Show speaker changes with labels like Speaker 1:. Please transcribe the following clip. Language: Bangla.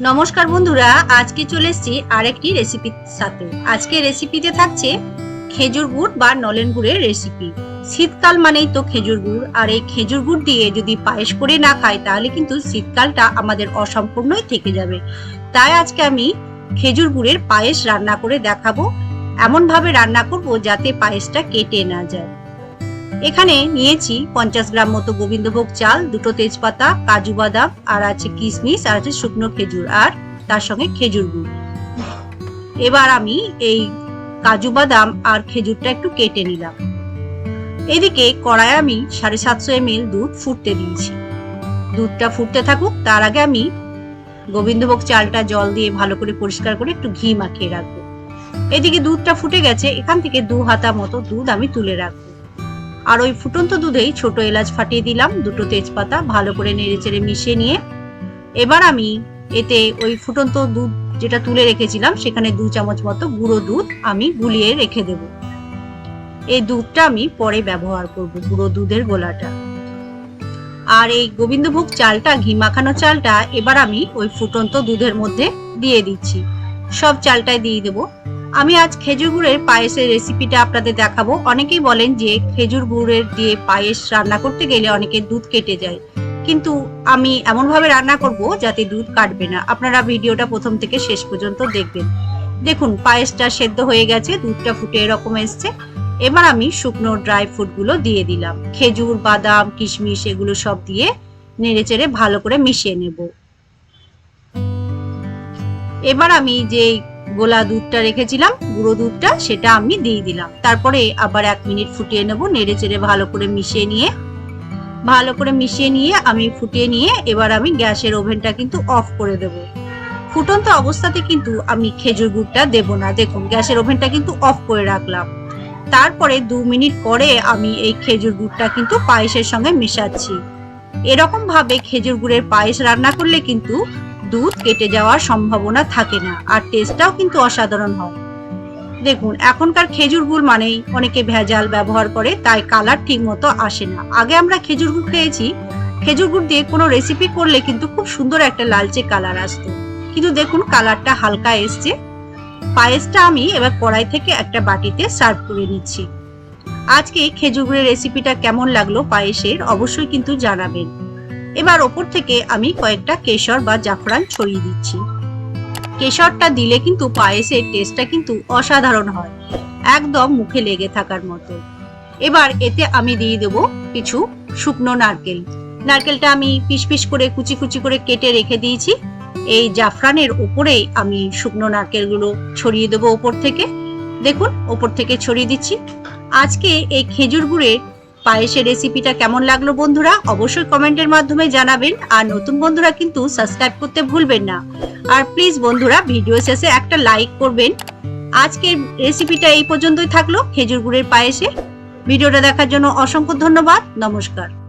Speaker 1: নমস্কার বন্ধুরা, আজকে চলে এসেছি আরেকটি রেসিপির সাথে। আজকে রেসিপিতে থাকছে খেজুর গুড় বা নলেন গুড়ের রেসিপি শীতকাল মানেই তো খেজুর গুড়, আর এই খেজুর গুড় দিয়ে যদি পায়েস করে না খাই, তাহলে কিন্তু শীতকালটা আমাদের অসম্পূর্ণই থেকে যাবে। তাই আজকে আমি খেজুর গুড়ের পায়েস রান্না করে দেখাবো। এমন ভাবে রান্না করব যাতে পায়েসটা কেটে না যায়। এখানে নিয়েছি পঞ্চাশ গ্রাম মতো গোবিন্দভোগ চাল, দুটো তেজপাতা, কাজু বাদাম, আর আছে কিশমিশ, আর আছে শুকনো খেজুর, আর তার সঙ্গে খেজুর গুড়। এবার আমি এই কাজু বাদাম আর খেজুরটা একটু কেটে নিলাম। এদিকে কড়ায় আমি সাড়ে সাতশো এম দুধ ফুটতে দিয়েছি। দুধটা ফুটতে থাকুক, তার আগে আমি গোবিন্দভোগ চালটা জল দিয়ে ভালো করে পরিষ্কার করে একটু ঘি মাখিয়ে রাখব। এদিকে দুধটা ফুটে গেছে, এখান থেকে দু হাতা মতো দুধ আমি তুলে রাখব। আর ওই ফুটন্ত দুধেই ছোট এলাচ ফাটিয়ে দিলাম, দুটো তেজপাতা ভালো করে নেড়ে চেড়ে মিশিয়ে নিয়ে। এবার আমি এতে ওই ফুটন্ত দুধ যেটা তুলে রেখেছিলাম, সেখানে দু চামচ মতো গুঁড়ো দুধ আমি গুলিয়ে রেখে দেব। এই দুধটা আমি পরে ব্যবহার করব, গুঁড়ো দুধের গোলাটা। আর এই গোবিন্দভোগ চালটা, ঘি মাখানো চালটা, এবার আমি ওই ফুটন্ত দুধের মধ্যে দিয়ে দিচ্ছি। সব চালটাই দিয়ে দেবো। আমি আজ খেজুর গুড়ের পায়েসের রেসিপিটা আপনাদের দেখাবো। অনেকেই বলেন যে খেজুর গুড়ের দিয়ে পায়েস রান্না করতে গেলে অনেকে দুধ কেটে যায়। কিন্তু আমি এমন ভাবে রান্না করব যাতে দুধ কাটবে না। আপনারা ভিডিওটা প্রথম থেকে শেষ পর্যন্ত দেখবেন। দেখুন, পায়েসটা সেদ্ধ হয়ে গেছে, দুধটা ফুটে এরকম এসছে। এবার আমি শুকনো ড্রাই ফ্রুটগুলো দিয়ে দিলাম। খেজুর, বাদাম, কিশমিশ এগুলো সব দিয়ে নেড়ে চেড়ে ভালো করে মিশিয়ে নেব। এবার আমি যে গোলা দুধটা রেখেছিলাম, গুঁড়ো দুধটা সেটা আমি দিয়ে দিলাম। তারপরে আবার এক মিনিট ফুটিয়ে নেব, নেড়ে চেড়ে ভালো করে মিশিয়ে নিয়ে। ভালো করে মিশিয়ে নিয়ে আমি ফুটিয়ে নিয়ে এবার আমি গ্যাসের ওভেনটা কিন্তু অফ করে দেব। ফুটন্ত অবস্থাতে কিন্তু আমি খেজুর গুড়টা দেব না। দেখুন, গ্যাসের ওভেনটা কিন্তু অফ করে রাখলাম। তারপরে দু মিনিট পরে আমি এই খেজুর গুড়টা কিন্তু পায়েসের সঙ্গে মেশাচ্ছি। এরকম ভাবে খেজুর গুড়ের পায়েস রান্না করলে কিন্তু দুধ কেটে যাওয়ার সম্ভাবনা থাকে না, আর টেস্টটাও কিন্তু অসাধারণ হয়। দেখুন, এখনকার খেজুর গুড় মানেই অনেকে ভেজাল ব্যবহার করে, তাই কালার ঠিক মতো আসে না। আগে আমরা খেজুর গুড় খেয়েছি, খেজুর গুড় দিয়ে কোনো রেসিপি করলে কিন্তু খুব সুন্দর একটা লালচে কালার আসতো। কিন্তু দেখুন কালারটা হালকা এসছে। পায়েসটা আমি এবার কড়াই থেকে একটা বাটিতে সার্ভ করে নিচ্ছি। আজকে খেজুর গুড়ের রেসিপিটা কেমন লাগল পায়েসের, অবশ্যই কিন্তু জানাবেন। এবার ওপর থেকে আমি কয়েকটা কেশর বা জাফরান ছড়িয়ে দিচ্ছি। কেশরটা দিলে কিন্তু পায়েসের টেস্টটা কিন্তু অসাধারণ হয়, একদম মুখে লেগে থাকার মতো। এবার এতে আমি দিয়ে দেবো কিছু শুকনো নারকেল। নারকেলটা আমি পিস পিস করে, কুচি কুচি করে কেটে রেখে দিয়েছি। এই জাফরানের উপরেই আমি শুকনো নারকেলগুলো ছড়িয়ে দেবো ওপর থেকে। দেখুন, ওপর থেকে ছড়িয়ে দিচ্ছি। আজকে এই খেজুর গুড়ের পায়েসের রেসিপিটা কেমন লাগল বন্ধুরা? অবশ্যই কমেন্টের মাধ্যমে জানাবেন। আর নতুন বন্ধুরা কিন্তু সাবস্ক্রাইব করতে ভুলবেন না। আর প্লিজ বন্ধুরা ভিডিও শেষে একটা লাইক করবেন। আজকের রেসিপিটা এই পর্যন্তই থাকল, খেজুর গুড়ের পায়েসে। ভিডিওটা দেখার জন্য অসংখ্য ধন্যবাদ। নমস্কার।